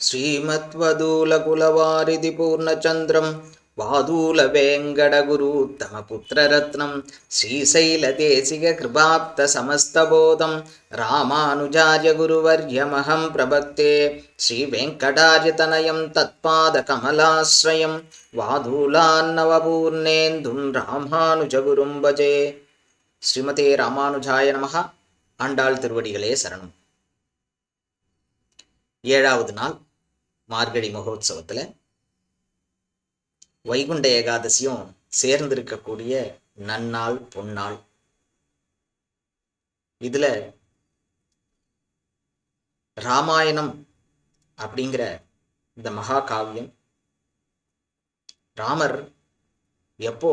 श्रीमद्वदूलकुलवारिधि पूर्णचन्द्रं वादूलवेङ्कटगुरूत्तमपुत्ररत्नं श्रीशैलदेशिककृपाप्तसमस्तबोधं रामानुजाय गुरुवर्यमहं प्रभक्ते श्रीवेङ्कटार्यतनयं तत्पादकमलाश्रयं वादूलान्नवपूर्णेन्दुं ராமானுஜகுரும் பஜே ஸ்ரீமதே ராமானுஜாய நமஹ ஆண்டாள் திருவடிகளே சரணம் ஏழாவது நாள் மார்கழி மகோத்சவத்தில் வைகுண்ட ஏகாதசியும் சேர்ந்திருக்கக்கூடிய நன்னாள் பொன்னாள். இதில் ராமாயணம் அப்படிங்கிற இந்த மகாகாவியம் ராமர் எப்போ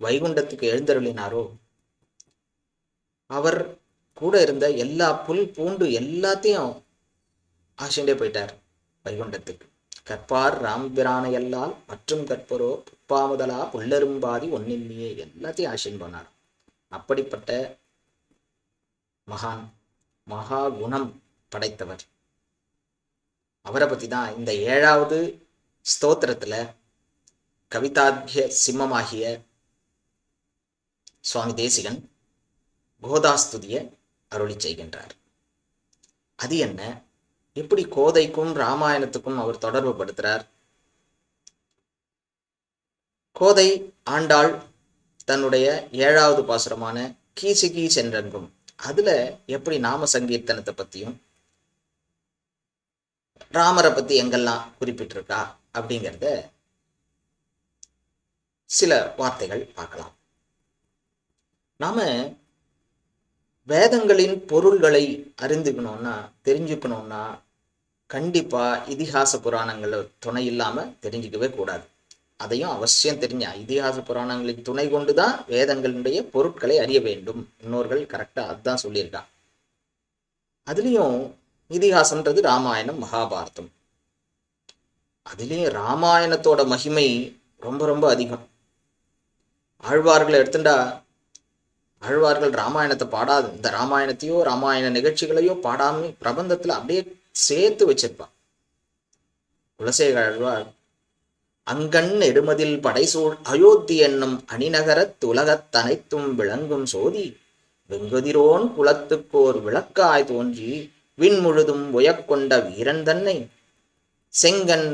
வைகுண்டத்துக்கு எழுந்தருளினாரோ அவர் கூட இருந்த எல்லா புல் பூண்டு எல்லாத்தையும் ஆசிண்டே போயிட்டார் வைகுண்டத்துக்கு. கற்பார் ராம்பிரானை எல்லால் மற்றும் கற்பரோ புப்பாமுதலா புல்லரும்பாதி ஒன்னின்மையே எல்லாத்தையும் ஆசின் போனார் அப்படிப்பட்ட மகான் மகா குணம் படைத்தவர். அவரை பற்றி தான் இந்த ஏழாவது ஸ்தோத்திரத்தில் கவிதாத்திய சிம்மமாகிய சுவாமி தேசிகன் கோதாஸ்துதிய அருளி செய்கின்றார். அது என்ன? எப்படி கோதைக்கும் ராமாயணத்துக்கும் அவர் தொடர்பு படுத்துறார்? கோதை ஆண்டாள் தன்னுடைய ஏழாவது பாசுரமான கீசுகி சென்றெங்கும் அதுல எப்படி நாம சங்கீர்த்தனத்தை பத்தியும் ராமரை பத்தி எங்கெல்லாம் குறிப்பிட்டிருக்கா அப்படிங்கிறத சில வார்த்தைகள் பார்க்கலாம். நாம வேதங்களின் பொருள்களை அறிந்துக்கணும்னா தெரிஞ்சுக்கணும்னா கண்டிப்பா இதிகாச புராணங்கள் துணை இல்லாமல் தெரிஞ்சுக்கவே கூடாது. அதையும் அவசியம் தெரிஞ்சா இதிகாச புராணங்களின் துணை கொண்டு தான் வேதங்களுடைய பொருட்களை அறிய வேண்டும். முன்னோர்கள் கரெக்டா அதுதான் சொல்லியிருக்கா. அதுலேயும் இதிகாசம்ன்றது ராமாயணம் மகாபாரதம். அதுலேயும் ராமாயணத்தோட மகிமை ரொம்ப ரொம்ப அதிகம். ஆழ்வார்களை எடுத்துட்டா ஆழ்வார்கள் ராமாயணத்தை பாடாது இந்த ராமாயணத்தையோ ராமாயண நிகழ்ச்சிகளையோ பாடாமல் பிரபந்தத்துல அப்படியே சேர்த்து வச்சிருப்பா குலசேகர அங்கண் எடுமதில் படைசூழ் அயோத்தி என்னும் அணிநகரத் உலகத்தனைத்தும் விளங்கும் சோதி வெங்கதிரோன் குலத்துக்கோர் விளக்காய் தோன்றி விண்முழுதும் உயக்கொண்ட வீரன் தன்னை செங்கன்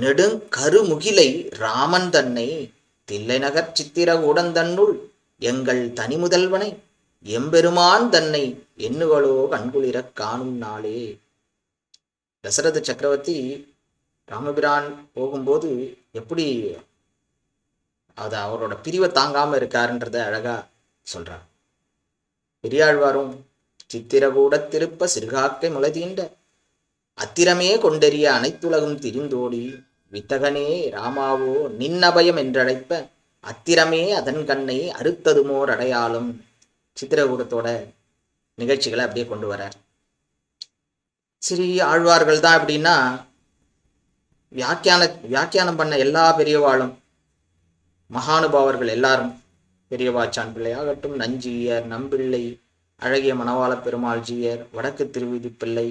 நெடுங்கருமுகிலை ராமன் தன்னை தில்லைநகர் சித்திரகூடன் தன்னுள் எங்கள் தனி முதல்வனை எம்பெருமான் தன்னை எண்ணுகளோ கண்குளிரக் காணும் நாளே. தசரத சக்கரவர்த்தி ராமபிரான் போகும்போது எப்படி அது அவரோட பிரிவை தாங்காமல் இருக்காருன்றத அழகா சொல்றார். பெரியாழ்வாரும் சித்திரகூட திருப்ப சிறுகாக்கை முளைதீண்ட அத்திரமே கொண்டெறிய அனைத்துலகும் திரிந்தோடி வித்தகனே ராமாவோ நின்னபயம் என்றழைப்ப அத்திரமே அதன் கண்ணை அறுத்ததுமோர் அடையாளம். சித்திரகூடத்தோட நிகழ்ச்சிகளை அப்படியே கொண்டு வரார். சிறிய ஆழ்வார்கள் தான் அப்படின்னா வியாக்கியான வியாக்கியானம் பண்ண எல்லா பெரியவாளும் மகானுபாவர்கள் எல்லாரும் பெரியவாச்சான் பிள்ளையாகட்டும் நஞ்சியர் நம்பிள்ளை அழகிய மணவாள பெருமாள் ஜீயர் வடக்கு திருவிதி பிள்ளை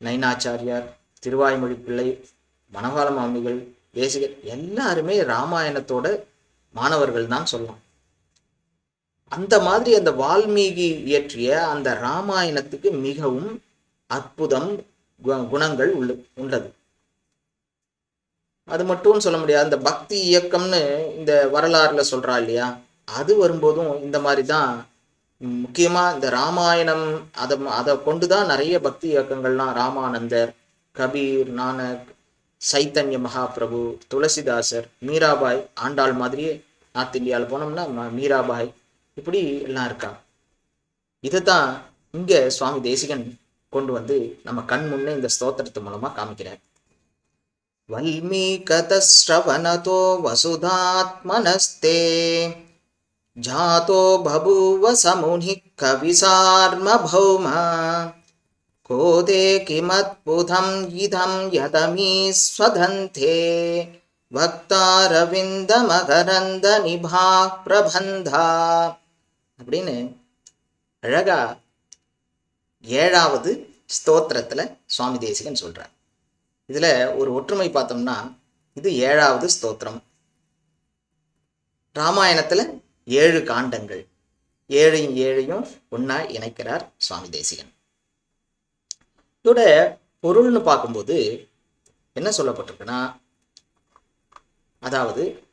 நைனாச்சாரியார் திருவாய்மொழி பிள்ளை மணவாள மாமிகள் தேசிகர் எல்லாருமே ராமாயணத்தோட மாணவர்கள் தான் சொல்லலாம். அந்த மாதிரி அந்த வால்மீகி இயற்றிய அந்த ராமாயணத்துக்கு மிகவும் அற்புதம் குணங்கள் உள்ள உள்ளது. அது மட்டும் சொல்ல முடியாது. அந்த பக்தி இயக்கம்னு இந்த வரலாறுல சொல்றா இல்லையா? அது வரும்போதும் இந்த மாதிரி தான் முக்கியமா இந்த ராமாயணம் அதை அதை கொண்டு தான் நிறைய பக்தி இயக்கங்கள்லாம் ராமானந்தர் கபீர் நானக் சைத்தன்ய மகாபிரபு துளசிதாசர் மீராபாய் ஆண்டாள் மாதிரியே நார்த் இந்தியாவில் போனோம்னா மீராபாய் இப்படி எல்லாம் இருக்கா. இதை தான் இங்கே சுவாமி தேசிகன் கொண்டு வந்து நம்ம கண் முன்னே இந்த ஸ்தோத்திரத்து மூலமா காமிக்கிறார் வல்மீகதஸ்ரவணதோ வசுதாத்மனஸ்தே ஜாதோ பபூவ சமுனி கவிசார்மபௌம கோதே கிமத்புதம் இதம் யதமீஸ்வதந்தே பக்தாரவிந்த மகரந்த நிபா பிரபந்தா அப்படின்னு அழகா ஏழாவது ஸ்தோத்திரத்தில் சுவாமி தேசிகன் சொல்கிறார் இதில் ஒரு ஒற்றுமை பார்த்தோம்னா இது ஏழாவது ஸ்தோத்திரம். ராமாயணத்தில் ஏழு காண்டங்கள். ஏழையும் ஏழையும் ஒன்றா இணைக்கிறார் சுவாமி தேசிகன். இதோட பொருள்னு பார்க்கும்போது என்ன சொல்லப்பட்டிருக்குன்னா அதாவது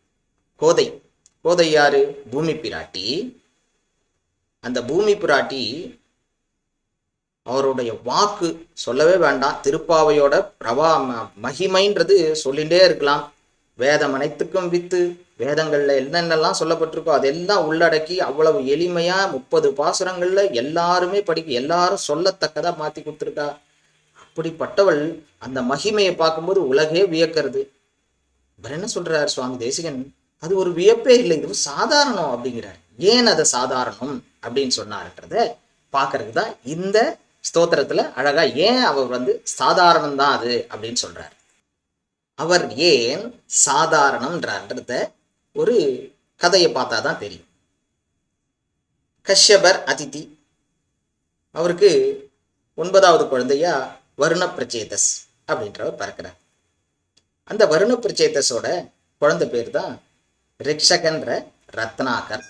கோதை. கோதை யாரு? பூமி பிராட்டி. அந்த பூமி பிராட்டி அவருடைய வாக்கு சொல்லவே வேண்டாம். திருப்பாவையோட பிரபா ம- மகிமைன்றது சொல்லிகிட்டே இருக்கலாம். வேதம் அனைத்துக்கும் வித்து வேதங்களில் என்னென்னலாம் சொல்லப்பட்டிருக்கோ அதெல்லாம் உள்ளடக்கி அவ்வளவு எளிமையாக முப்பது பாசுரங்களில் எல்லாருமே படிக்க எல்லாரும் சொல்லத்தக்கதாக மாற்றி கொடுத்துருக்கா. அப்படிப்பட்டவள் அந்த மகிமையை பார்க்கும்போது உலகே வியக்கிறது. இவர் என்ன சொல்கிறார் சுவாமி தேசிகன்? அது ஒரு வியப்பே இல்லை இது சாதாரணம் அப்படிங்கிறார். ஏன் அதை சாதாரணம் அப்படின்னு சொன்னார்ன்றத பார்க்கறதுக்கு தான் இந்த ஸ்தோத்திரத்துல அழகா ஏன் அவர் வந்து சாதாரணம் தான் அது? அப்படின்னு சொல்றார். அவர் ஏன் சாதாரணம்ன்றத ஒரு கதையை பார்த்தா தான் தெரியும். கஷ்யபர் அதிதி அவருக்கு ஒன்பதாவது குழந்தையா வருண பிரச்சேதஸ் அப்படின்றவர் பிறக்கிறார். அந்த வருண பிரச்சேதஸோட குழந்தை பேர் தான் ரிக்ஷகன்ற ரத்னாகர்.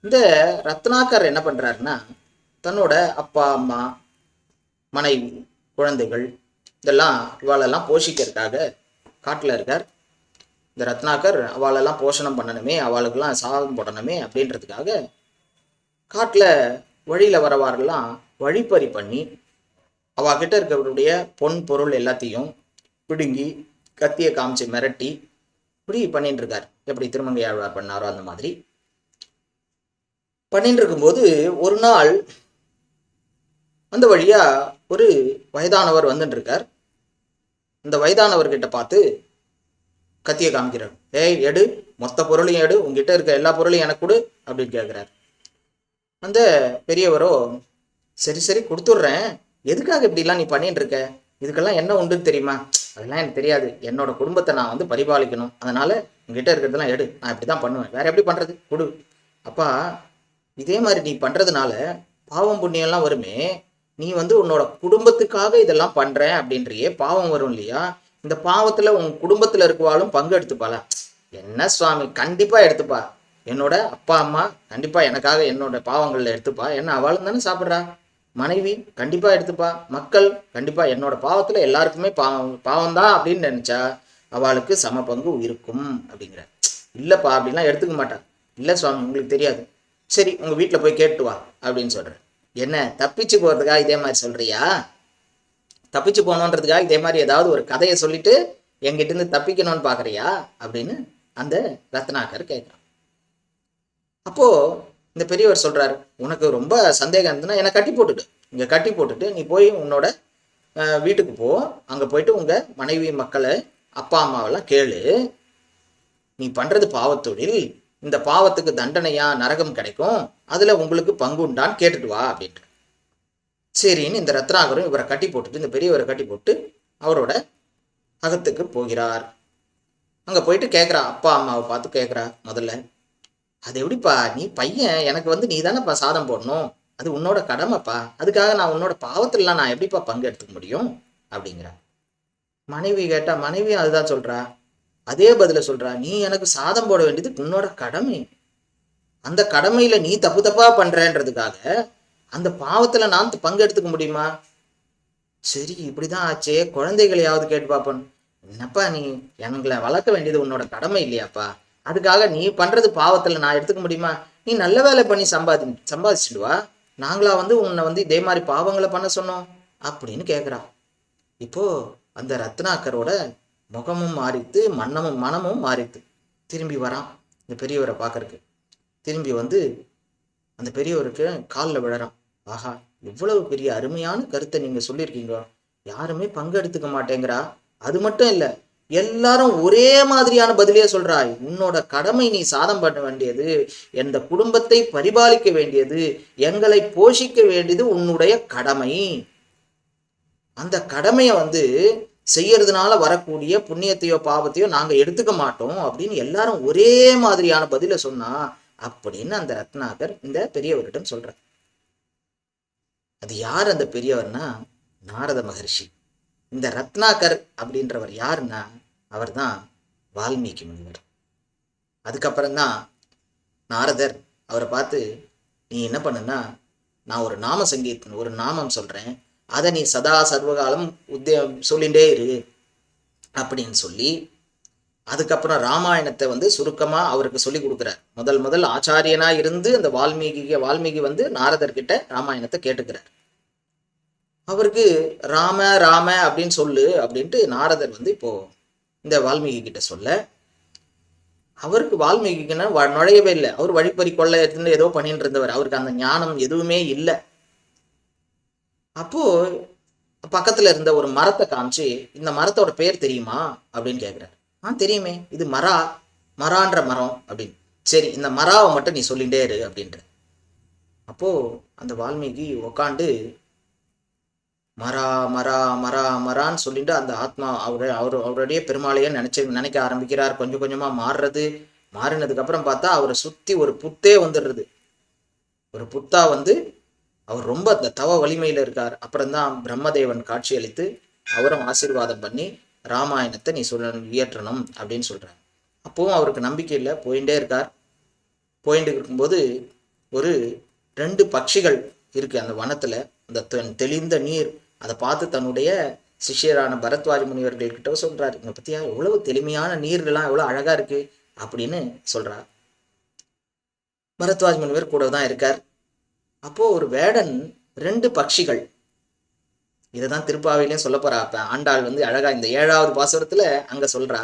இந்த ரத்னாகர் என்ன பண்றாருன்னா தன்னோட அப்பா அம்மா மனைவி குழந்தைகள் இதெல்லாம் இவாளெல்லாம் போஷிக்கிறதுக்காக காட்டில் இருக்கார். இந்த ரத்னாகர் அவளெல்லாம் போஷணம் பண்ணணுமே அவளுக்கெல்லாம் சாதம் போடணுமே அப்படின்றதுக்காக காட்டில் வழியில் வரவாரெல்லாம் வழிப்பறி பண்ணி அவகிட்ட இருக்கிறவருடைய பொன் பொருள் எல்லாத்தையும் பிடுங்கி கத்தியை காமிச்சு மிரட்டி இப்படி பண்ணிட்டு இருக்கார். எப்படி திருமங்கை ஆழ்வார் பண்ணாரோ அந்த மாதிரி. பண்ணிட்டு இருக்கும்போது ஒரு நாள் அந்த வழியாக ஒரு வயதானவர் வந்துட்டுருக்கார் அந்த இந்த வயதானவர்கிட்ட பார்த்து கத்தியை காமிக்கிறார். ஏய் எடு. மொத்த பொருளையும் எடு. உங்ககிட்ட இருக்க எல்லா பொருளையும் எனக்கு கொடு. அப்படின்னு கேட்குறாரு. அந்த பெரியவரோ சரி சரி கொடுத்துட்றேன். எதுக்காக இப்படிலாம் நீ பண்ணிட்டு இருக்க இதுக்கெல்லாம் என்ன உண்டுன்னு தெரியுமா? அதெல்லாம் எனக்கு தெரியாது. என்னோட குடும்பத்தை நான் வந்து பரிபாலிக்கணும். அதனால உங்ககிட்ட இருக்கிறதெல்லாம் எடு. நான் இப்படி தான் பண்ணுவேன். வேற எப்படி பண்றது? கொடு. அப்பா இதே மாதிரி நீ பண்றதுனால பாவம் புண்ணியம்லாம் வருமே. நீ வந்து உன்னோட குடும்பத்துக்காக இதெல்லாம் பண்ற அப்படின்றியே பாவம் வரும் இல்லையா? இந்த பாவத்துல உன் குடும்பத்துல இருக்குவாலும் பங்கு எடுத்துப்பாளா? என்ன சுவாமி கண்டிப்பா எடுத்துப்பா. என்னோட அப்பா அம்மா கண்டிப்பா எனக்காக என்னோட பாவங்கள்ல எடுத்துப்பா. என்ன அவளும் தானே சாப்பிட்றா? மனைவி கண்டிப்பா எடுத்துப்பா. மக்கள் கண்டிப்பா என்னோட பாவத்துல எல்லாருக்குமே பாவம் பாவம் தான் அப்படின்னு நினைச்சா அவளுக்கு சம பங்கு இருக்கும் அப்படிங்கிற. இல்லப்பா அப்படிலாம் எடுத்துக்க மாட்டா. இல்ல சுவாமி உங்களுக்கு தெரியாது. சரி உங்க வீட்டுல போய் கேட்டு வா அப்படின்னு சொல்றேன். என்ன தப்பிச்சு போகிறதுக்காக இதே மாதிரி சொல்கிறியா தப்பிச்சு போகணுன்றதுக்காக இதே மாதிரி ஏதாவது ஒரு கதையை சொல்லிட்டு எங்கிட்டேருந்து தப்பிக்கணும்னு பார்க்குறியா அப்படின்னு அந்த ரத்னாகர் கேட்குறான் அப்போ இந்த பெரியவர் சொல்கிறார் உனக்கு ரொம்ப சந்தேகம் இருந்ததுன்னா என்னை கட்டி போட்டுட்டு இங்கே கட்டி போட்டுட்டு நீ போய் உன்னோட வீட்டுக்கு போ. அங்கே போயிட்டு உங்கள் மனைவி மக்களை அப்பா அம்மாவெல்லாம் கேளு. நீ பண்ணுறது பாவத்தொழில். இந்த பாவத்துக்கு தண்டனையா நரகம் கிடைக்கும்? அதுல உங்களுக்கு பங்கு உண்டான்னு கேட்டுட்டு வா அப்படின்ட்டு. சரின்னு இந்த ரத்னாகரும் இவரை கட்டி போட்டுட்டு இந்த பெரியவரை கட்டி போட்டு அவரோட அகத்துக்கு போகிறார். அங்கே போயிட்டு கேட்குறா அப்பா அம்மாவை பார்த்து கேட்குறா முதல்ல அது எப்படிப்பா? நீ பையன் எனக்கு வந்து நீ தானேப்பா சாதம் போடணும்? அது உன்னோட கடமைப்பா. அதுக்காக நான் உன்னோட பாவத்திலலாம் நான் எப்படிப்பா பங்கு எடுத்துக்க முடியும்? அப்படிங்கிறா. மனைவி கேட்டா மனைவி அதுதான் சொல்றா. அதே பதில சொல்றா நீ எனக்கு சாதம் போட வேண்டியது உன்னோட கடமை. அந்த கடமையில நீ தப்பு தப்பா பண்றேன்றதுக்காக அந்த பாவத்துல நான் பங்கு எடுத்துக்க முடியுமா? சரி இப்படிதான் ஆச்சே. குழந்தைகளையாவது கேட்டு பார்ப்போம். என்னப்பா நீ? எங்களை வளர்க்க வேண்டியது உன்னோட கடமை இல்லையாப்பா. அதுக்காக நீ பண்றது பாவத்துல நான் எடுத்துக்க முடியுமா? நீ நல்ல வேலை பண்ணி சம்பாதி சம்பாதிச்சுட்டு வா. நாங்களா வந்து உன்னை வந்து இதே மாதிரி பாவங்களை பண்ண சொன்னோம். அப்படின்னு கேட்குறா இப்போ அந்த ரத்னாக்கரோட முகமும் மாறித்து மன்னமும் மனமும் மாறித்து திரும்பி வரான் இந்த பெரியவரை பார்க்கறக்கு திரும்பி வந்து அந்த பெரியவருக்கு காலில் விழறான். ஆஹா இவ்வளவு பெரிய அருமையான கருத்தை நீங்கள் சொல்லியிருக்கீங்க. யாருமே பங்கெடுத்துக்க மாட்டேங்கிறா. அது மட்டும் இல்லை எல்லாரும் ஒரே மாதிரியான பதிலே சொல்றாய். உன்னோட கடமை நீ சாதம் பண்ண வேண்டியது எந்த குடும்பத்தை பரிபாலிக்க வேண்டியது எங்களை போஷிக்க வேண்டியது உன்னுடைய கடமை. அந்த கடமையை வந்து செய்யறதுனால வரக்கூடிய புண்ணியத்தையோ பாவத்தையோ நாங்கள் எடுத்துக்க மாட்டோம் அப்படின்னு எல்லாரும் ஒரே மாதிரியான பதிலை சொன்னா அப்படின்னு அந்த ரத்னாகர் இந்த பெரியவரிடம் சொல்றார். அது யார் அந்த பெரியவர்னா? நாரத மகர்ஷி. இந்த ரத்னாகர் அப்படின்றவர் யாருன்னா அவர் தான் வால்மீகி முனிவர். அதுக்கப்புறம்தான் நாரதர் அவரை பார்த்து நீ என்ன பண்ணுன்னா நான் ஒரு நாம சங்கீத் ஒரு நாமம் சொல்கிறேன் அதை நீ சதா சர்வகாலம் உத்தே சொல்லிகிட்டே இரு அப்படின்னு சொல்லி அதுக்கப்புறம் ராமாயணத்தை வந்து சுருக்கமாக அவருக்கு சொல்லி கொடுக்குறார். முதல் முதல் ஆச்சாரியனாக இருந்து அந்த வால்மீகி வால்மீகி வந்து நாரதர்கிட்ட ராமாயணத்தை கேட்டுக்கிறார். அவருக்கு ராம ராம அப்படின்னு சொல்லு அப்படின்ட்டு நாரதர் வந்து இப்போது இந்த வால்மீகி கிட்ட சொல்ல அவருக்கு வால்மீகிக்குன்னா வ- நுழையவே இல்லை. அவர் வழிப்பறி கொள்ள எடுத்துன்னு ஏதோ பண்ணிட்டு இருந்தவர். அவருக்கு அந்த ஞானம் எதுவுமே இல்லை. அப்போ பக்கத்துல இருந்த ஒரு மரத்தை காமிச்சு இந்த மரத்தோட பேர் தெரியுமா? அப்படின்னு கேட்குறாரு ஆ தெரியுமே. இது மரா மரான்ற மரம் அப்படின்னு. சரி இந்த மராவை மட்டும் நீ சொல்லிட்டே இரு அப்படின்ற அப்போ அந்த வால்மீகி உக்காண்டு மரா மரா மரா மரான்னு சொல்லிட்டு அந்த ஆத்மா அவரு அவர் அவருடைய பெருமாளையே நினைச்சு நினைக்க ஆரம்பிக்கிறார். கொஞ்சம் கொஞ்சமா மாறுறது. மாறினதுக்கு அப்புறம் பார்த்தா அவரை சுத்தி ஒரு புத்தே வந்துடுறது. ஒரு புத்தா வந்து அவர் ரொம்ப அந்த தவ வலிமையில் இருக்கார். அப்புறம்தான் பிரம்மதேவன் காட்சி அளித்து அவரும் ஆசீர்வாதம் பண்ணி ராமாயணத்தை நீ சொல்ல இயற்றணும் அப்படின்னு சொல்கிறாங்க அப்பவும் அவருக்கு நம்பிக்கை இல்லை. போயிட்டே இருக்கார். போயிட்டு இருக்கும்போது ஒரு ரெண்டு பட்சிகள் இருக்குது அந்த வனத்தில். அந்த தெளிந்த நீர் அதை பார்த்து தன்னுடைய சிஷ்யரான பரத்வாஜ் முனிவர்கள் கிட்ட இதை பற்றியா எவ்வளவு தெளிமையான நீர்லாம் எவ்வளோ அழகாக இருக்குது அப்படின்னு சொல்கிறார் பரத்வாஜ் முனிவர் கூட தான் இருக்கார். அப்போது ஒரு வேடன் ரெண்டு பட்சிகள். இதை தான் திருப்பாவையிலையும் சொல்ல போகிறா அப்போ ஆண்டாள் வந்து அழகாக இந்த ஏழாவது பாசுரத்தில் அங்கே சொல்கிறா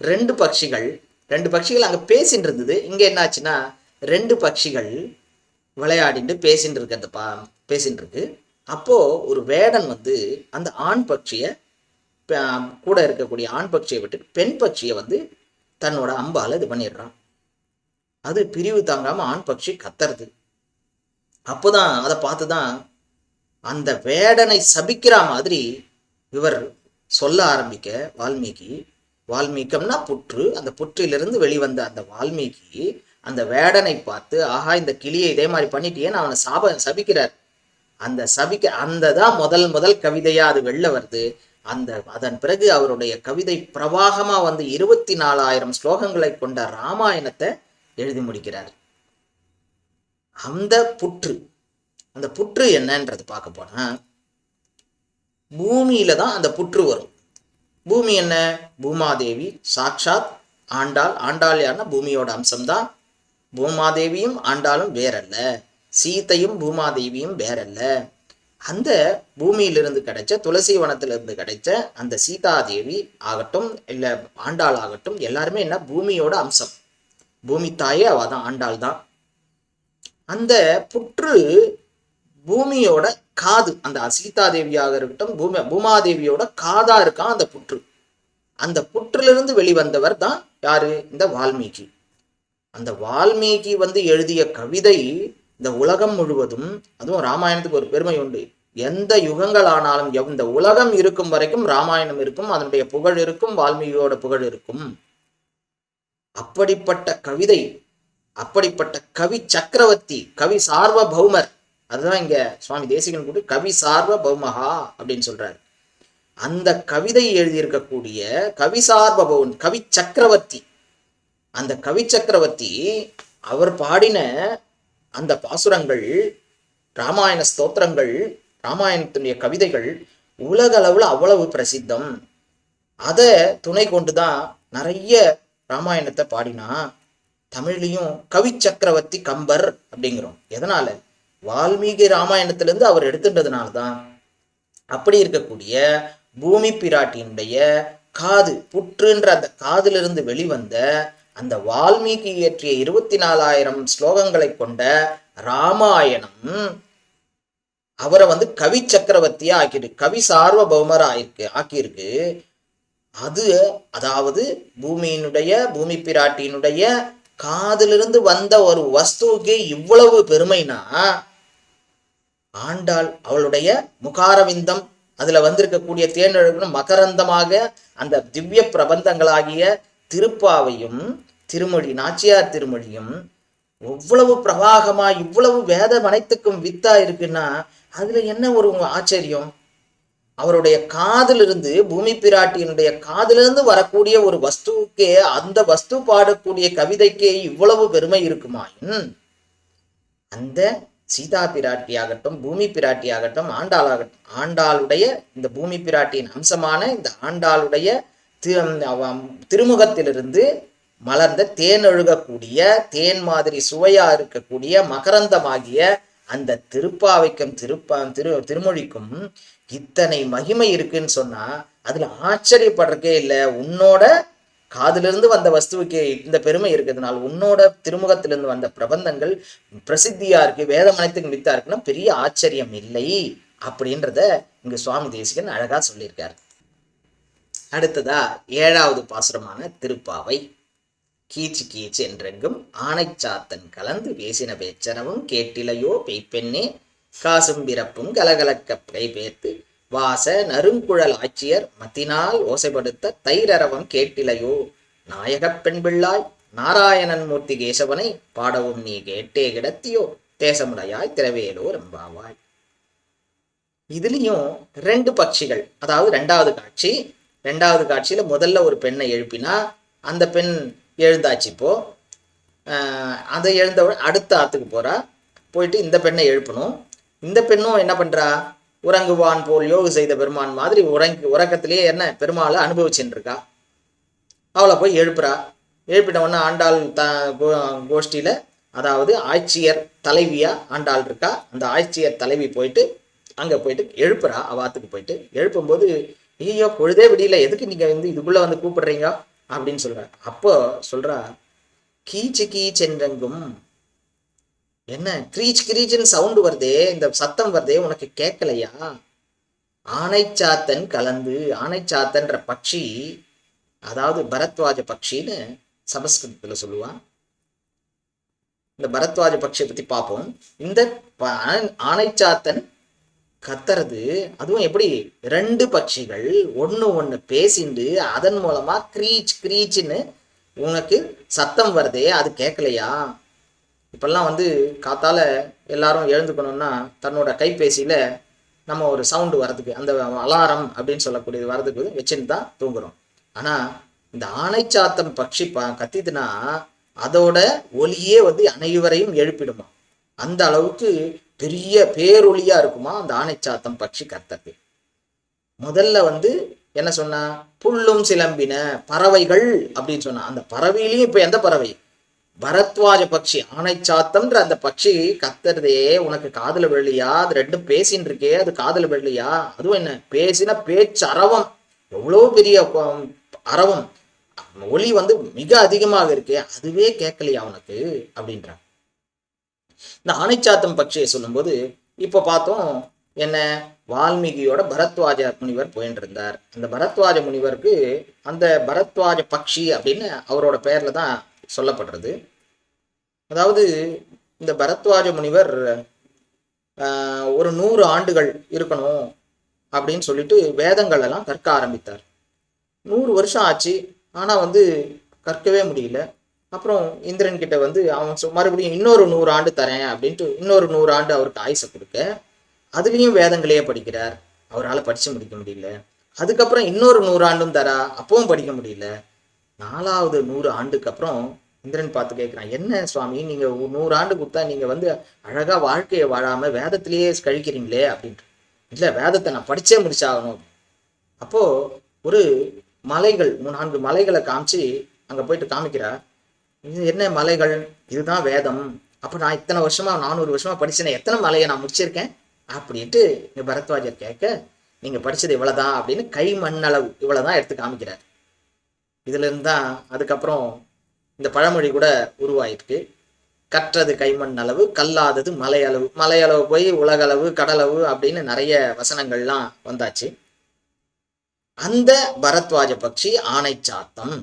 ரெண்டு பட்சிகள். ரெண்டு பட்சிகள் அங்கே பேசின்னு இருந்தது இங்கே என்னாச்சுன்னா ரெண்டு பட்சிகள் விளையாடிட்டு பேசிட்டு இருக்கிறத பா பேசிட்டு இருக்கு அப்போது ஒரு வேடன் வந்து அந்த ஆண் பட்சியை கூட இருக்கக்கூடிய ஆண் பட்சியை விட்டு பெண் பட்சியை வந்து தன்னோட அம்பால் இது பண்ணிடுறான். அது பிரிவு தாங்காமல் ஆண் பட்சி கத்துறது. அப்போதான் அதை பார்த்து தான் அந்த வேடனை சபிக்கிற மாதிரி இவர் சொல்ல ஆரம்பிக்க வால்மீகி வால்மீகம்னா புற்று. அந்த புற்றிலிருந்து வெளிவந்த அந்த வால்மீகி அந்த வேடனை பார்த்து ஆஹா இந்த கிளியை இதே மாதிரி பண்ணிட்டியேன்னு அவனை சாப சபிக்கிறார். அந்த சபிக்க அந்த தான் முதல் முதல் கவிதையா அது வெளில வருது. அந்த அதன் பிறகு அவருடைய கவிதை பிரவாகமா வந்து இருபத்தி நாலாயிரம் ஸ்லோகங்களை கொண்ட ராமாயணத்தை எழுதி முடிக்கிறார். அந்த புற்று அந்த புற்று என்னன்றது பார்க்க போனா பூமியில தான் அந்த புற்று வரும். பூமி என்ன? பூமாதேவி சாக்ஷாத் ஆண்டாள். ஆண்டாள் யாருன்னா பூமியோட அம்சம்தான். பூமாதேவியும் ஆண்டாளும் வேறல்ல. சீதையும் பூமாதேவியும் வேறல்ல. அந்த பூமியிலிருந்து கிடைச்ச துளசி வனத்திலிருந்து கிடைச்ச அந்த சீதாதேவி ஆகட்டும் இல்லை ஆண்டாள் ஆகட்டும் எல்லாருமே என்ன? பூமியோட அம்சம். பூமி தாயே அவள் தான் ஆண்டாள் தான் அந்த புற்று பூமியோட காது அந்த சீதாதேவியாக இருக்கட்டும் பூமி பூமாதேவியோட காதா இருக்கான் அந்த புற்று. அந்த புற்றிலிருந்து வெளிவந்தவர் தான் யாரு? இந்த வால்மீகி. அந்த வால்மீகி வந்து எழுதிய கவிதை இந்த உலகம் முழுவதும் அதுவும் ராமாயணத்துக்கு ஒரு பெருமை உண்டு. எந்த யுகங்கள் ஆனாலும் இந்த உலகம் இருக்கும் வரைக்கும் ராமாயணம் இருக்கும் அதனுடைய புகழ் இருக்கும் வால்மீகியோட புகழ் இருக்கும். அப்படிப்பட்ட கவிதை அப்படிப்பட்ட கவி சக்கரவர்த்தி கவி சார்வபௌமர். அதுதான் இங்க சுவாமி தேசிகன் கூட கவி சார்வபௌமகா அப்படின்னு சொல்றாரு. அந்த கவிதை எழுதியிருக்கக்கூடிய கவி சார்வபௌன் கவி சக்கரவர்த்தி. அந்த கவி சக்கரவர்த்தி அவர் பாடின அந்த பாசுரங்கள் ராமாயண ஸ்தோத்திரங்கள் ராமாயணத்தினுடைய கவிதைகள் உலக அளவுல அவ்வளவு பிரசித்தம். அதை துணை கொண்டுதான் நிறைய ராமாயணத்தை பாடினா தமிழ்லையும் கவி சக்கரவர்த்தி கம்பர் அப்படிங்கிறோம். எதனால? வால்மீகி ராமாயணத்திலிருந்து அவர் எடுத்துட்டதுனால தான் அப்படி இருக்கக்கூடிய பூமி பிராட்டியினுடைய காது புற்றுன்ற அந்த காதிலிருந்து வெளிவந்த அந்த வால்மீகி இயற்றிய இருபத்தி நாலாயிரம் ஸ்லோகங்களை கொண்ட ராமாயணம் அவரை வந்து கவி சக்கரவர்த்தியா ஆக்கியிருக்கு. கவி சார்வபௌமரா ஆயிருக்கு ஆக்கியிருக்கு. அது அதாவது பூமியினுடைய பூமி பிராட்டியினுடைய காதிலிருந்து வந்த ஒரு வஸ்துவுக்கு இவ்வளவு பெருமைனா ஆண்டாள் அவளுடைய முகாரவிந்தம் அதுல வந்திருக்கக்கூடிய தேனழகும் மகரந்தமாக அந்த திவ்ய பிரபந்தங்களாகிய திருப்பாவையும் திருமொழி நாச்சியார் திருமொழியும் எவ்வளவு பிரவாகமா இவ்வளவு வேத மனைத்துக்கும் வித்தா இருக்குன்னா அதுல என்ன ஒரு ஆச்சரியம்? அவருடைய காதிலிருந்து பூமி பிராட்டியினுடைய காதிலிருந்து வரக்கூடிய ஒரு வஸ்துவுக்கே அந்த வஸ்து பாடக்கூடிய கவிதைக்கே இவ்வளவு பெருமை இருக்குமாயின் அந்த சீதா பிராட்டியாகட்டும் பூமி பிராட்டியாகட்டும் ஆண்டாளாகட்டும் ஆண்டாளுடைய இந்த பூமி பிராட்டியின் அம்சமான இந்த ஆண்டாளுடைய தி- திருமுகத்திலிருந்து மலர்ந்த தேன் அழுகக்கூடிய தேன் மாதிரி சுவையா இருக்கக்கூடிய மகரந்தமாகிய அந்த திருப்பாவைக்கும் திருப்பா திரு திருமொழிக்கும் இத்தனை மகிமை இருக்குன்னு சொன்னா அதுல ஆச்சரியப்படுறக்கே இல்லை. உன்னோட காதிலிருந்து வந்த வஸ்துவுக்கு இந்த பெருமை இருக்கிறதுனால உன்னோட திருமுகத்திலிருந்து வந்த பிரபந்தங்கள் பிரசித்தியா இருக்கு வேதம் அனைத்துக்கும் மித்தா இருக்குன்னா பெரிய ஆச்சரியம் இல்லை அப்படின்றத இங்க சுவாமி தேசிகன் அழகா சொல்லியிருக்காரு. அடுத்ததா ஏழாவது பாசுரமான திருப்பாவை. கீச்சு கீச்சு என்றெங்கும் ஆனைச்சாத்தன் கலந்து பேசின பேச்சரவும் கேட்டிலையோ பெய்ப்பெண்ணே. காசும் பிறப்பும் கலகலக்க பேர்த்து வாச நறுங்குழல் ஆட்சியர் மத்தினால் ஓசைப்படுத்த தைரரவம் கேட்டிலையோ. நாயகப் பெண் பிள்ளாய் நாராயணன் மூர்த்தி கேசவனை பாடவும் நீ கேட்டே கிடத்தியோ. தேசமுடையாய் திரவேலோ ரம்பாவாய் இதுலயும் ரெண்டு பட்சிகள் அதாவது ரெண்டாவது காட்சி. ரெண்டாவது காட்சியில முதல்ல ஒரு பெண்ணை எழுப்பினா அந்த பெண் எழுந்தாச்சு இப்போது அதை எழுந்தவுடன் அடுத்த ஆற்றுக்கு போகிறா போயிட்டு இந்த பெண்ணை எழுப்பணும். இந்த பெண்ணும் என்ன பண்ணுறா உறங்குவான் போல் யோகு செய்த பெருமான் மாதிரி உறங்கி உறக்கத்திலேயே என்ன பெருமாளை அனுபவிச்சுட்டு இருக்கா அவளை போய் எழுப்புறா. எழுப்பிட்டவொன்னே ஆண்டாள் த கோ- அதாவது ஆட்சியர் தலைவியா ஆண்டாள் இருக்கா அந்த ஆட்சியர் தலைவி போயிட்டு அங்கே போயிட்டு எழுப்புறா. அவாத்துக்கு போயிட்டு எழுப்பும்போது ஐயோ பொழுதே விடியல. எதுக்கு நீங்கள் வந்து இதுக்குள்ளே வந்து கூப்பிடுறீங்க? அப்படின்னு சொல்கிறார் அப்போ சொல்கிறா கீச்சு கீச்சென்றெங்கும் என்ன கிரீச் கிரீச்னு சவுண்டு வருதே இந்த சத்தம் வருதே உனக்கு கேட்கலையா? ஆனைச்சாத்தன் கலந்து ஆனைச்சாத்தன்ற பட்சி அதாவது பரத்வாஜ பட்சின்னு சமஸ்கிருதத்தில் சொல்லுவான். இந்த பரத்வாஜ பட்சியை பற்றி பார்ப்போம். இந்த ப- ஆனைச்சாத்தன் கத்துறது அதுவும் எப்படி? ரெண்டு பட்சிகள் ஒன்று ஒன்று பேசிண்டு அதன் மூலமாக கிரீச் க்ரீச்சுன்னு உனக்கு சத்தம் வருதே அது கேட்கலையா இப்பெல்லாம் வந்து காத்தால் எல்லாரும் எழுந்துக்கணும்னா தன்னோட கைபேசியில் நம்ம ஒரு சவுண்டு வரதுக்கு அந்த அலாரம் அப்படின்னு சொல்லக்கூடியது வரதுக்கு வச்சுன்னு தான் தூங்குறோம். ஆனால் இந்த ஆனைச்சாத்தம் பட்சி ப கத்திதுன்னா அதோட ஒலியே வந்து அனைவரையும் எழுப்பிடுமா? அந்த அளவுக்கு பெரிய பேரொழியா இருக்குமா? அந்த ஆணைச்சாத்தம் பட்சி கத்தது முதல்ல வந்து என்ன சொன்னா புல்லும் சிலம்பின பறவைகள் அப்படின்னு சொன்னா அந்த பறவையிலையும் இப்ப எந்த பறவை? பரத்வாஜ பட்சி ஆணைச்சாத்தம்ன்ற அந்த பட்சி கத்துறதே உனக்கு காதல விழலையா? அது ரெண்டும் பேசின்னு இருக்கே அது காதல விழலையா? அதுவும் என்ன பேசின பேச்சு அரவம். எவ்வளோ பெரிய அறவம் அரவம். வந்து மிக அதிகமாக இருக்கே அதுவே கேட்கலையா உனக்கு? அப்படின்றான். இந்த ஆணைச்சாத்தம் பக்ஷியை சொல்லும்போது இப்போ பார்த்தோம் என்ன? வால்மீகியோட பரத்வாஜ முனிவர் போயின்னு இருந்தார் அந்த பரத்வாஜ முனிவருக்கு அந்த பரத்வாஜ பக்ஷி அப்படின்னு அவரோட பெயரில் தான் சொல்லப்படுறது. அதாவது இந்த பரத்வாஜ முனிவர் ஆஹ், ஒரு நூறு ஆண்டுகள் இருக்கணும் அப்படின்னு சொல்லிட்டு வேதங்கள் எல்லாம் கற்க ஆரம்பித்தார். நூறு வருஷம் ஆச்சு. ஆனால் வந்து கற்கவே முடியல. அப்புறம் இந்திரன் கிட்ட வந்து அவன் மறுபடியும் இன்னொரு நூறு ஆண்டு தரேன் அப்படின்ட்டு இன்னொரு நூறு ஆண்டு அவருக்கு ஆயுசை கொடுக்க அதுலேயும் வேதங்களையே படிக்கிறார். அவரால் படிச்சு முடிக்க முடியல. அதுக்கப்புறம் இன்னொரு நூறு ஆண்டும் தரா அப்பவும் படிக்க முடியல. நாலாவது நூறு ஆண்டுக்கு அப்புறம் இந்திரன் பார்த்து கேட்குறான் என்ன சுவாமி நீங்கள் நூறு ஆண்டு கொடுத்தா நீங்கள் வந்து அழகாக வாழ்க்கையை வாழாமல் வேதத்திலேயே கழிக்கிறீங்களே அப்படின்ட்டு. இல்லை வேதத்தை நான் படித்தே முடிச்சாகணும் அப்போது ஒரு மலைகள் நான்கு மலைகளை காமிச்சு அங்கே போயிட்டு காமிக்கிறா. இது என்ன மலைகள்? இதுதான் வேதம். அப்போ நான் இத்தனை வருஷமா நானூறு வருஷமா படிச்சேனே எத்தனை மலையை நான் முடிச்சிருக்கேன்? அப்படின்ட்டு பரத்வாஜர் கேட்க நீங்க படிச்சது இவ்வளவுதான் அப்படின்னு கை மண்ணளவு இவ்வளவுதான் எடுத்து காமிக்கிறார். இதுலேருந்து தான் அதுக்கப்புறம் இந்த பழமொழி கூட உருவாயிருக்கு. கற்றது கைமண் அளவு கல்லாதது மலையளவு மலையளவு போய் உலகளவு கடலவு அப்படின்னு நிறைய வசனங்கள்லாம் வந்தாச்சு. அந்த பரத்வாஜ பட்சி ஆணை சாத்தம்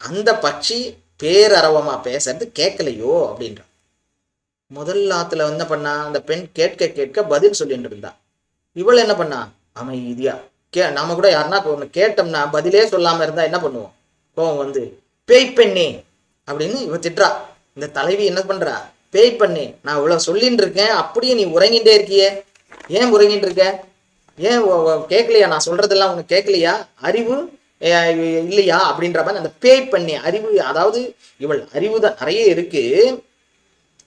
அந்த பட்சி பேரரவமா பேசுறது கேட்கலையோ அப்படின்ற முதல் ஆத்துல என்ன பண்ணா அந்த பெண் கேட்க கேட்க பதில் சொல்லிட்டு இருந்தா. இவள் என்ன பண்ணா அமைதியா. கே நாம கூட யாருன்னா ஒன்று கேட்டோம்னா பதிலே சொல்லாம இருந்தா என்ன பண்ணுவோம்? கோவம் வந்து பேய் பெண்ணே அப்படின்னு இவ திட்டுறா. இந்த தலைவி என்ன பண்றா பேய் பண்ணே நான் இவ்வளவு சொல்லிட்டு இருக்கேன் அப்படியே நீ உறங்கிட்டே இருக்கியே. ஏன் உறங்கிட்டு இருக்க? ஏன் கேட்கலையா? நான் சொல்றதெல்லாம் உனக்கு கேட்கலையா? அறிவு இல்லையா? அப்படின்ற மாதிரி அந்த பேய் பண்ணி அறிவு அதாவது இவள் அறிவு தான் நிறைய இருக்கு.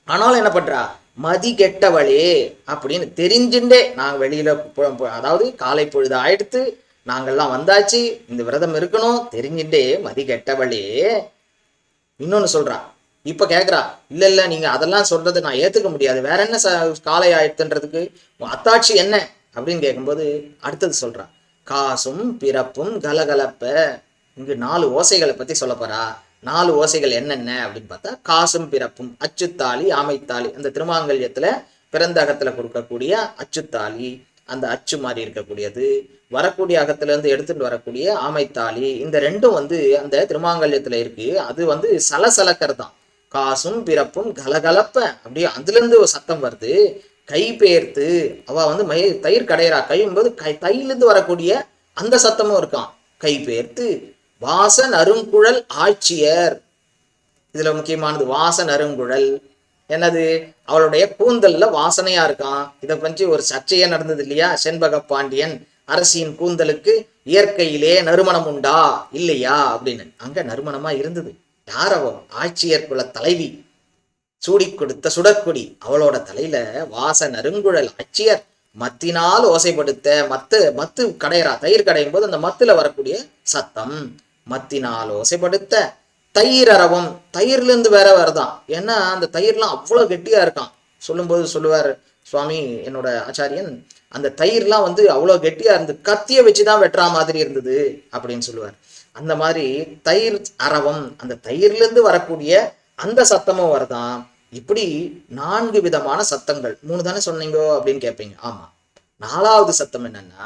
ஆனாலும் என்ன பண்றா? மதி கெட்டவளே அப்படின்னு தெரிஞ்சுட்டே நாங்கள் வெளியில அதாவது காலை பொழுது ஆயிடுத்து நாங்கள்லாம் வந்தாச்சு. இந்த விரதம் இருக்கணும். தெரிஞ்சுட்டே மதி கெட்டவளே. இன்னொன்னு சொல்றா. இப்ப கேக்குறா இல்ல இல்ல நீங்க அதெல்லாம் சொல்றது நான் ஏத்துக்க முடியாது. வேற என்ன ச- காலை ஆயிடுத்துன்றதுக்கு? அத்தாட்சி என்ன? அப்படின்னு கேட்கும்போது அடுத்தது சொல்றா. காசும் பிறப்பும் கலகலப்ப. இங்கு நாலு ஓசைகளை பத்தி சொல்ல போறா. நாலு ஓசைகள் என்னென்ன அப்படின்னு பார்த்தா காசும் பிறப்பும் அச்சுத்தாலி ஆமைத்தாலி. அந்த திருமாங்கல்யத்துல பிறந்த அகத்துல கொடுக்கக்கூடிய அச்சுத்தாலி அந்த அச்சு மாதிரி இருக்கக்கூடியது. வரக்கூடிய அகத்துல இருந்து எடுத்துட்டு வரக்கூடிய ஆமைத்தாலி இந்த ரெண்டும் வந்து அந்த திருமாங்கல்யத்துல இருக்கு. அது வந்து சலசலக்கர் தான் காசும் பிறப்பும் கலகலப்ப. அப்படியே அதுல இருந்து ஒரு சத்தம் வருது. கைபெயர்த்து அவ வந்து மய தயிர் கடையிறா. கையும்போது கை தையிலிருந்து வரக்கூடிய அந்த சத்தமும் இருக்கான் கைபெயர்த்து வாசன் அருங்குழல் ஆட்சியர். இதுல முக்கியமானது வாசன் அருங்குழல். என்னது? அவளுடைய கூந்தல்ல வாசனையா இருக்கான் இதை பற்றி ஒரு சர்ச்சையே நடந்தது இல்லையா? செண்பக பாண்டியன் அரசியின் கூந்தலுக்கு இயற்கையிலே நறுமணம் உண்டா? இல்லையா? அப்படின்னு. அங்க நறுமணமா இருந்தது. யார் அவ ஆட்சியர் குல தலைவி. சூடி கொடுத்த சுடற்கொடி. அவளோட தலையில வாச நறுங்குழல் அச்சியர் மத்தினால் ஓசைப்படுத்த மத்து மத்து கடையிறா தயிர் கடையும் போது அந்த மத்துல வரக்கூடிய சத்தம் மத்தினால் ஓசைப்படுத்த தயிர் அரவம் தயிர்ல இருந்து வேற வருதான். ஏன்னா அந்த தயிர்லாம் அவ்வளவு கெட்டியா இருக்கான் சொல்லும்போது சொல்லுவார் சுவாமி என்னோட ஆச்சாரியன் அந்த தயிர்லாம் வந்து அவ்வளோ கெட்டியா இருந்து கத்திய வச்சுதான் வெட்டுறா மாதிரி இருந்தது அப்படின்னு சொல்லுவார். அந்த மாதிரி தயிர் அரவம் அந்த தயிர்ல இருந்து வரக்கூடிய அந்த சத்தமும் வருதான். இப்படி நான்கு விதமான சத்தங்கள். மூணு தானே சொன்னீங்கோ அப்படின்னு கேட்பீங்க ஆமா. நாலாவது சத்தம் என்னன்னா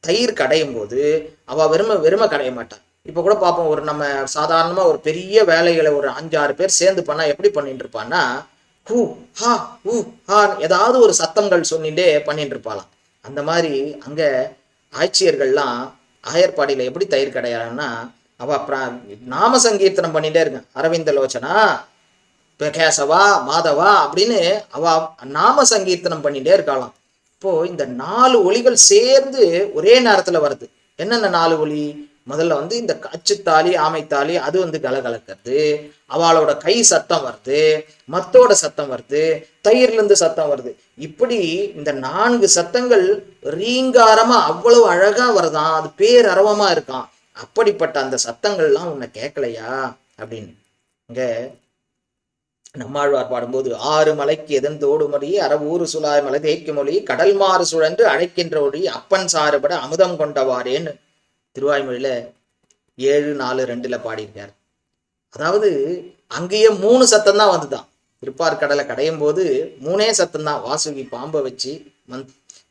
தயிர் கடையும் போது அவ வெறுமை வெறுமை கடைய மாட்டான் இப்ப கூட பார்ப்போம் ஒரு நம்ம சாதாரணமா ஒரு பெரிய வேலைகளை ஒரு அஞ்சாறு பேர் சேர்ந்து பண்ணா எப்படி பண்ணிட்டு இருப்பான்னா ஹூ ஹா ஹூ ஹா ஏதாவது ஒரு சத்தங்கள் சொல்லிட்டே பண்ணிட்டு இருப்பாளாம் அந்த மாதிரி அங்க ஆட்சியர்கள்லாம் ஆயர்பாடியில எப்படி தயிர் கடையாளன்னா அவ அப்புறம் நாம சங்கீர்த்தனம் பண்ணிட்டே இருக்கான். அரவிந்த லோச்சனா கேசவா மாதவா அப்படின்னு அவ நாம சங்கீர்த்தனம் பண்ணிட்டே இருக்காளாம். இப்போ இந்த நாலு ஒலிகள் சேர்ந்து ஒரே நேரத்துல வருது. என்னென்ன நாலு ஒலி முதல்ல வந்து இந்த அச்சுத்தாலி ஆமைத்தாலி அது வந்து கலகலக்கிறது. அவளோட கை சத்தம் வருது மத்தோட சத்தம் வருது தயிர்லேருந்து சத்தம் வருது. இப்படி இந்த நான்கு சத்தங்கள் ரீங்காரமா அவ்வளவு அழகா வருதாம் அது பேரரவமா இருக்கான் அப்படிப்பட்ட அந்த சத்தங்கள்லாம் உன்னை கேட்கலையா அப்படின்னு. இங்க நம்மாழ்வார் பாடும்போது ஆறு மலைக்கு எதந்தோடு மொழி அறவூறு சுழாய் மலை தேய்க்கு மொழி கடல் மாறு சுழன்று அழைக்கின்ற ஒளி அப்பன் சாறுபட அமுதம் கொண்டவாறேன்னு திருவாய்மொழியில ஏழு நாலு ரெண்டுல பாடியிருக்கார். அதாவது அங்கேயே மூணு சத்தம் தான் வந்துதான் திருப்பார் கடலை கடையும் போது மூணே சத்தம் தான் வாசுகி பாம்பை வச்சு மந்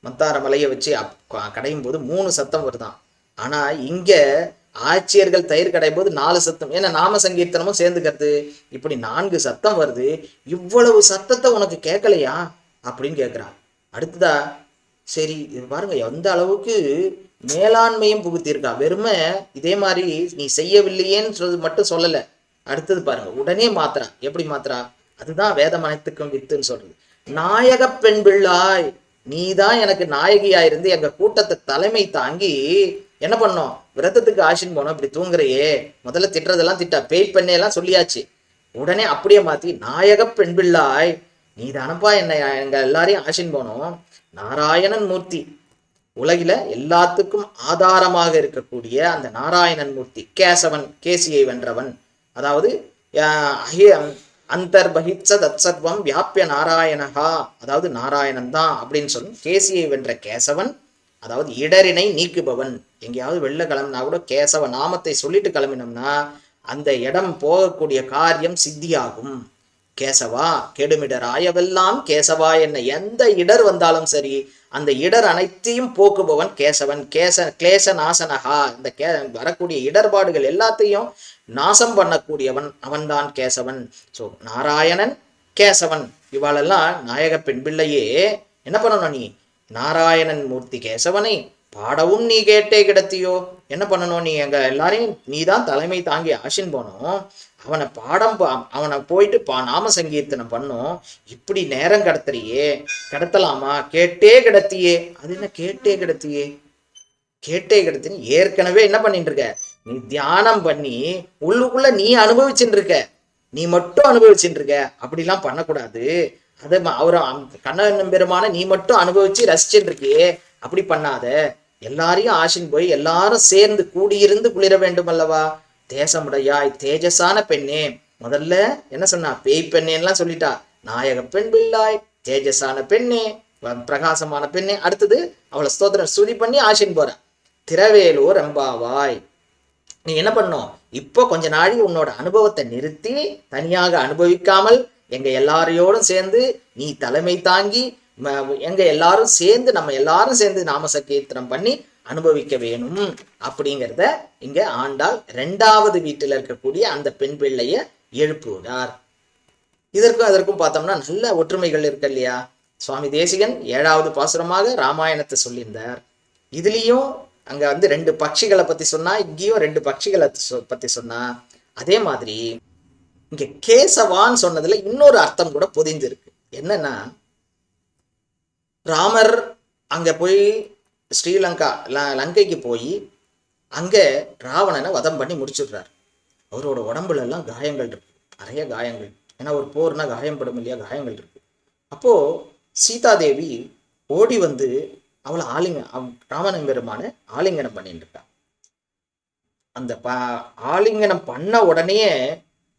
மந்தார மலையை வச்சு அப் கடையும் போது மூணு சத்தம் வருதான். ஆனா இங்க ஆட்சியர்கள் தயிர் கடையும் போது நாலு சத்தம். ஏன்னா நாம சங்கீர்த்தனமும் சேர்ந்துக்கிறது. இப்படி நான்கு சத்தம் வருது. இவ்வளவு சத்தத்தை உனக்கு கேட்கலையா? அப்படின்னு கேட்குறா அடுத்ததா சரி இது பாருங்க எந்த அளவுக்கு மேலாண்மையும் புகுத்தியிருக்கா. வெறுமை இதே மாதிரி நீ செய்யவில்லையேன்னு சொல் மட்டும் சொல்லலை. அடுத்தது பாருங்க உடனே மாத்துறா. எப்படி மாத்துறா? அதுதான் வேதம் அனைத்துக்கும் வித்துன்னு சொல்றது. நாயக பெண் பிள்ளாய் நீ தான் எனக்கு நாயகியாயிருந்து எங்க கூட்டத்தை தலைமை தாங்கி என்ன பண்ணோம் விரதத்துக்கு ஆஷின் போனோம் இப்படி தூங்குறையே. முதல்ல திட்டுறதெல்லாம் திட்டா பேய் பெண்ணையெல்லாம் சொல்லியாச்சு. உடனே அப்படியே மாத்தி நாயக பெண் பிள்ளாய் நீ தானப்பா என்னை எங்க எல்லாரையும் ஆஷின் போனோம். நாராயணன் மூர்த்தி. உலகில எல்லாத்துக்கும் ஆதாரமாக இருக்கக்கூடிய அந்த நாராயணன் மூர்த்தி கேசவன் கேசியை வென்றவன். அதாவது ஆஹ், அஹி- அந்தர்பகிச்ச தத்சர்வம் வியாபிய நாராயணகா அதாவது நாராயணன் தான் அப்படின்னு சொல்லும் கேசியை வென்ற கேசவன் அதாவது இடரினை நீக்குபவன். எங்கேயாவது வெளில கிளம்புனா கூட கேசவ நாமத்தை சொல்லிட்டு கிளம்பினோம்னா அந்த இடம் போகக்கூடிய காரியம் சித்தியாகும். கேசவா கெடுமிடராயவெல்லாம் கேசவா என்ன எந்த இடர் வந்தாலும் சரி அந்த இடர் அனைத்தையும் போக்குபவன் கேசவன். கேச கிளேச நாசனகா இந்த கே வரக்கூடிய இடர்பாடுகள் எல்லாத்தையும் நாசம் பண்ணக்கூடியவன் அவன்தான் கேசவன். ஸோ நாராயணன் கேசவன். இவாளெல்லாம் நாயக பெண் பிள்ளையே என்ன பண்ணணும் நீ? நாராயணன் மூர்த்தி கேசவனை பாடவும் நீ கேட்டே கிடத்தியோ? என்ன பண்ணணும் நீ எங்க எல்லாரையும் நீ தான் தலைமை தாங்கி ஆஷின் போனோம். அவனை பாடம் பா- அவனை போயிட்டு பா நாம சங்கீர்த்தனம் பண்ணும். இப்படி நேரம் கடத்துறியே? கடத்தலாமா? கேட்டே கிடத்தியே. அது என்ன கேட்டே கிடத்தியே? கேட்டே கிடத்தின்னு ஏற்கனவே என்ன பண்ணிட்டு இருக்க நீ தியானம் பண்ணி உள்ளுக்குள்ள நீ அனுபவிச்சுட்டு இருக்க நீ மட்டும் அனுபவிச்சுட்டு இருக்க அப்படிலாம் பண்ணக்கூடாது. அதை அவர் கண்ணன் பெருமான நீ மட்டும் அனுபவிச்சு ரசிச்சுட்டு இருக்கியே அப்படி பண்ணாத. எல்லாரையும் ஆசின் போய் எல்லாரும் சேர்ந்து கூடியிருந்து குளிர வேண்டும் அல்லவா தேசமுடையாய் தேஜஸான பெண்ணே. முதல்ல என்ன சொன்னா? பேய் பெண்ணேன்லாம் சொல்லிட்டா. நாயக பெண் பிள்ளாய் தேஜஸான பெண்ணே பிரகாசமான பெண்ணே. அடுத்தது அவளை ஸ்தோத்திரம் சுதி பண்ணி ஆசின் போற. திரவேலூர் அம்பாவாய். நீ என்ன பண்ணும்? இப்போ கொஞ்ச நாழி உன்னோட அனுபவத்தை நிறுத்தி தனியாக அனுபவிக்காமல் எங்க எல்லாரையோடும் சேர்ந்து நீ தலைமை தாங்கி எங்க எல்லாரும் சேர்ந்து நம்ம எல்லாரும் சேர்ந்து நாம சங்கீர்த்தனம் பண்ணி அனுபவிக்க வேணும் அப்படிங்கிறத இங்க ஆண்டாள் ரெண்டாவது வீட்டில் இருக்கக்கூடிய அந்த பெண் பிள்ளைய எழுப்புகிறார். இதற்கும் அதற்கும் பார்த்தோம்னா நல்ல ஒற்றுமைகள் இருக்கு இல்லையா? சுவாமி தேசிகன் ஏழாவது பாசுரமாக ராமாயணத்தை சொல்லியிருந்தார். இதுலேயும் அங்க வந்து ரெண்டு பட்சிகளை பத்தி சொன்னா இங்கேயும் ரெண்டு பட்சிகளை சொ- பத்தி சொன்னா அதே மாதிரி இங்க கேசவான்னு சொன்னதுல இன்னொரு அர்த்தம் கூட பொதிந்திருக்கு என்னன்னா ராமர் அங்க போய் ஸ்ரீலங்கா ல- லங்கைக்கு போய் அங்க ராவணனை வதம் பண்ணி முடிச்சிடுறார். அவரோட உடம்புல எல்லாம் காயங்கள் இருக்கு. நிறைய காயங்கள். ஏன்னா ஒரு போர்னா காயம்படும் இல்லையா? காயங்கள் இருக்கு. அப்போ சீதாதேவி ஓடி வந்து அவளை ஆலிங்க ராவணன் பெருமான ஆலிங்கனம் பண்ணிட்டு இருக்கா அந்த ப ஆலிங்கனம் பண்ண உடனே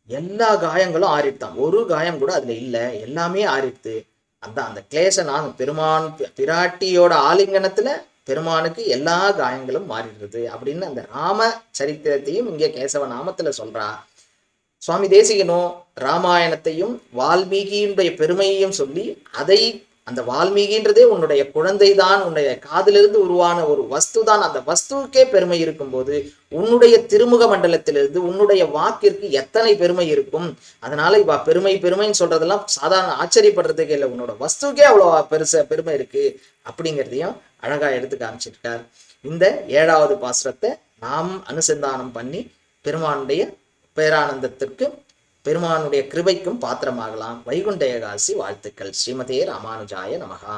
எல்லா காயங்களும் ஆறிட்டான். ஒரு காயம் கூட அதுல இல்லை. எல்லாமே ஆறிடுது அந்த அந்த கிளேசனாக பெருமான் பிராட்டியோட ஆலிங்கனத்துல பெருமானுக்கு எல்லா காயங்களும் மாறிடுறது அப்படின்னு அந்த ராம சரித்திரத்தையும் இங்கே கேசவ நாமத்துல சொல்றா. சுவாமி தேசிகனும் ராமாயணத்தையும் வால்மீகியினுடைய பெருமையையும் சொல்லி அதை அந்த வால்மீகின்றதே உன்னுடைய குழந்தை தான் உன்னுடைய காதிலிருந்து உருவான ஒரு வஸ்து தான் அந்த வஸ்துவுக்கே பெருமை இருக்கும்போது உன்னுடைய திருமுக மண்டலத்திலிருந்து உன்னுடைய வாக்கிற்கு எத்தனை பெருமை இருக்கும்? அதனால இப்ப பெருமை பெருமைன்னு சொல்றதெல்லாம் சாதாரண ஆச்சரியப்படுறதுக்கு இல்லை. உன்னோட வஸ்துக்கே அவ்வளோ பெருச பெருமை இருக்கு அப்படிங்கிறதையும் அழகா எடுத்து காமிச்சிருக்கார். இந்த ஏழாவது பாசுரத்தை நாம் அனுசந்தானம் பண்ணி பெருமானுடைய பேரானந்தத்திற்கு பெருமானுடைய கிருபைக்கும் பாத்திரமாகலாம். வைகுண்ட ஏகாசி வாழ்த்துக்கள். ஸ்ரீமதே ராமானுஜாய நமகா